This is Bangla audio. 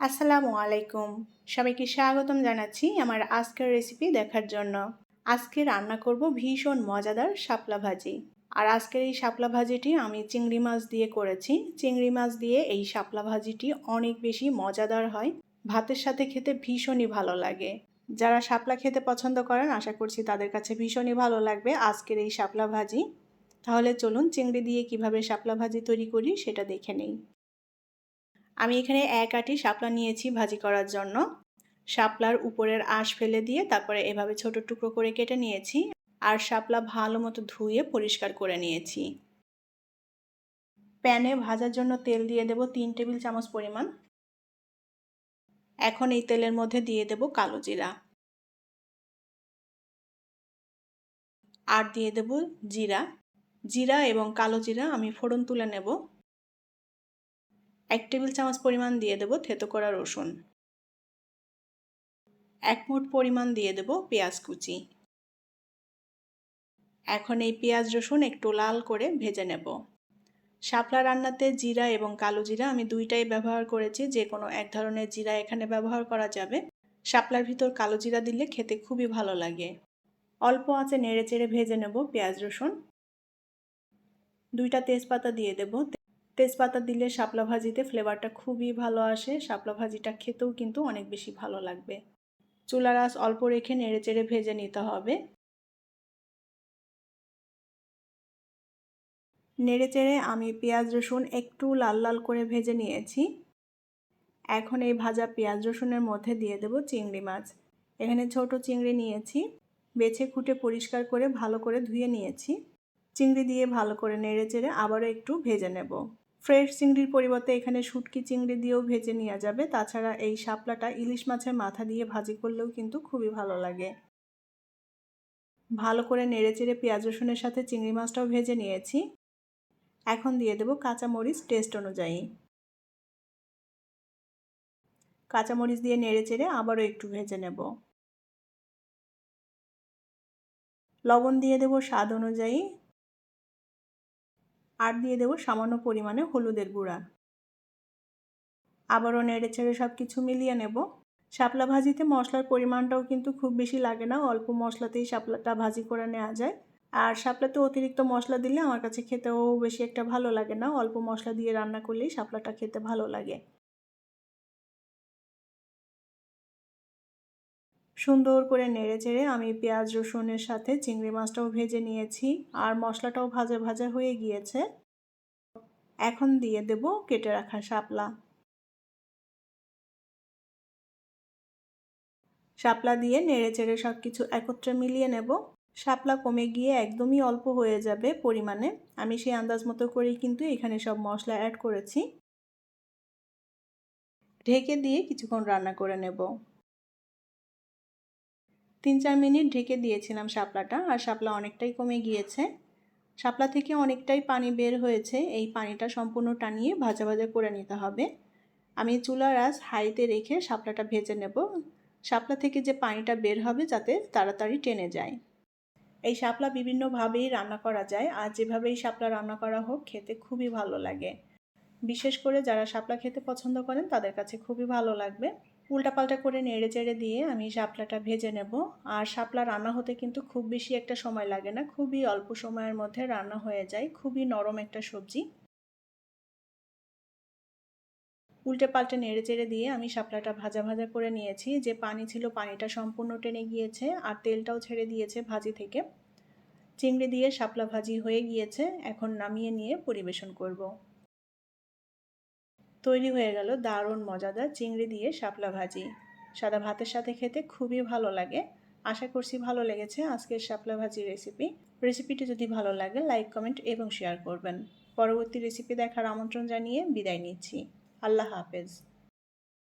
আসসালামু আলাইকুম। সবাইকে স্বাগতম জানাচ্ছি আমার আজকের রেসিপি দেখার জন্য। আজকে রান্না করব ভীষণ মজাদার শাপলা ভাজি। আর আজকের এই শাপলা ভাজিটি আমি চিংড়ি মাছ দিয়ে করেছি। চিংড়ি মাছ দিয়ে এই শাপলা ভাজিটি অনেক বেশি মজাদার হয়। ভাতের সাথে খেতে ভীষণই ভালো লাগে। যারা শাপলা খেতে পছন্দ করেন, আশা করছি তাদের কাছে ভীষণই ভালো লাগবে আজকের এই শাপলা ভাজি। তাহলে চলুন চিংড়ি দিয়ে কীভাবে শাপলা ভাজি তৈরি করি সেটা দেখে নেই। আমি এখানে এক আটি শাপলা নিয়েছি ভাজি করার জন্য। শাপলার উপরের আঁশ ফেলে দিয়ে তারপরে এভাবে ছোট টুকরো করে কেটে নিয়েছি আর শাপলা ভালো মতো ধুয়ে পরিষ্কার করে নিয়েছি। প্যানে ভাজার জন্য তেল দিয়ে দেব তিন টেবিল চামচ পরিমাণ। এখন এই তেলের মধ্যে দিয়ে দেব কালো জিরা। আর দিয়ে দেব জিরা। জিরা এবং কালো জিরা আমি ফোড়ন তুলে নেব। এক টেবিল চামচ পরিমাণ দিয়ে দেব থেতো করা রসুন। এক মুঠ পরিমাণ দিয়ে দেব পেঁয়াজ কুচি। এখন এই পেঁয়াজ রসুন একটু লাল করে ভেজে নেব। শাপলা রান্নাতে জিরা এবং কালো জিরা আমি দুইটাই ব্যবহার করেছি, যে কোনো এক ধরনের জিরা এখানে ব্যবহার করা যাবে। শাপলার ভিতর কালো জিরা দিলে খেতে খুবই ভালো লাগে। অল্প আঁচে নেড়ে চেড়ে ভেজে নেব পেঁয়াজ রসুন। দুইটা তেজপাতা দিয়ে দেব তেজপাতা দিলে শাপলা ভাজিতে ফ্লেভারটা খুবই ভালো আসে। শাপলা ভাজিটা খেতেও কিন্তু অনেক বেশি ভালো লাগবে। চুলার আঁচ অল্প রেখে নেড়ে চেড়ে ভেজে নিতে হবে। নেড়ে চেড়ে আমি পেঁয়াজ, রসুন একটু লাল লাল করে ভেজে নিয়েছি। এখন এই ভাজা পেঁয়াজ, রসুনের মধ্যে দিয়ে দেব চিংড়ি মাছ। এখানে ছোট চিংড়ি নিয়েছি। বেছে খুঁটে পরিষ্কার করে ভালো করে ধুয়ে নিয়েছি। চিংড়ি দিয়ে ভালো করে নেড়ে চেড়ে আবারও একটু ভেজে নেব। ফ্রেশ চিংড়ির পরিবর্তে এখানে শুটকি চিংড়ি দিয়েও ভেজে নেওয়া যাবে। তাছাড়া এই শাপলাটা ইলিশ মাছের মাথা দিয়ে ভাজি করলেও কিন্তু খুবই ভালো লাগে। ভালো করে নেড়ে চেড়ে পেঁয়াজ রসুনের সাথে চিংড়ি মাছটাও ভেজে নিয়েছি। এখন দিয়ে দেবো কাঁচামরিচ টেস্ট অনুযায়ী। কাঁচামরিচ দিয়ে নেড়ে চেড়ে আবারও একটু ভেজে নেব। লবণ দিয়ে দেবো স্বাদ অনুযায়ী। আর দিয়ে দেবো সামান্য পরিমাণে হলুদের গুঁড়া। আবারও নেড়ে ছেড়ে সব কিছু মিলিয়ে নেব। শাপলা ভাজিতে মশলার পরিমাণটাও কিন্তু খুব বেশি লাগে না, অল্প মশলাতেই শাপলাটা ভাজি করে নেওয়া যায়। আর শাপলাতে অতিরিক্ত মশলা দিলে আমার কাছে খেতেও বেশি একটা ভালো লাগে না, অল্প মশলা দিয়ে রান্না করলেই শাপলাটা খেতে ভালো লাগে। সুন্দর করে নেড়ে চেড়ে আমি পেঁয়াজ, রসুনের সাথে চিংড়ি মাছটাও ভেজে নিয়েছি আর মশলাটাও ভাজা ভাজা হয়ে গিয়েছে। এখন দিয়ে দেব কেটে রাখা শাপলা। শাপলা দিয়ে নেড়ে চেড়ে সব কিছু একত্রে মিলিয়ে নেব। শাপলা কমে গিয়ে একদমই অল্প হয়ে যাবে পরিমাণে। আমি সেই আন্দাজ মতো করেই কিন্তু এখানে সব মশলা অ্যাড করেছি। ঢেকে দিয়ে কিছুক্ষণ রান্না করে নেব। তিন চার মিনিট ঢেকে দিয়েছিলাম শাপলাটা, আর শাপলা অনেকটাই কমে গিয়েছে। শাপলা থেকে অনেকটাই পানি বের হয়েছে, এই পানিটা সম্পূর্ণ টানিয়ে ভাজা ভাজা করে নিতে হবে। আমি চুলার আঁচ হাইতে রেখে শাপলাটা ভেজে নেব। শাপলা থেকে যে পানিটা বের হবে যাতে তাড়াতাড়ি টেনে যায়। এই শাপলা বিভিন্নভাবেই রান্না করা যায়, আর যেভাবে এই শাপলা রান্না করা হোক, খেতে খুবই ভালো লাগে। বিশেষ করে যারা শাপলা খেতে পছন্দ করেন, তাদের কাছে খুবই ভালো লাগবে। উল্টাপাল্টা করে নেড়ে চেড়ে দিয়ে আমি শাপলাটা ভেজে নেব। আর শাপলা রান্না হতে কিন্তু খুব বেশি একটা সময় লাগে না, খুবই অল্প সময়ের মধ্যে রান্না হয়ে যায়, খুবই নরম একটা সবজি। উল্টে পাল্টে নেড়ে চেড়ে দিয়ে আমি শাপলাটা ভাজা ভাজা করে নিয়েছি। যে পানি ছিল পানিটা সম্পূর্ণ টেনে গিয়েছে আর তেলটাও ছেড়ে দিয়েছে ভাজি থেকে। চিংড়ি দিয়ে শাপলা ভাজি হয়ে গিয়েছে, এখন নামিয়ে নিয়ে পরিবেশন করব। তৈরি হয়ে গেল দারুণ মজাদার চিংড়ি দিয়ে শাপলা ভাজি। সাদা ভাতের সাথে খেতে খুবই ভালো লাগে। আশা করছি ভালো লেগেছে আজকের শাপলা ভাজি রেসিপি। রেসিপিটি যদি ভালো লাগে, লাইক, কমেন্ট এবং শেয়ার করবেন। পরবর্তী রেসিপি দেখার আমন্ত্রণ জানিয়ে বিদায় নিচ্ছি। আল্লাহ হাফেজ।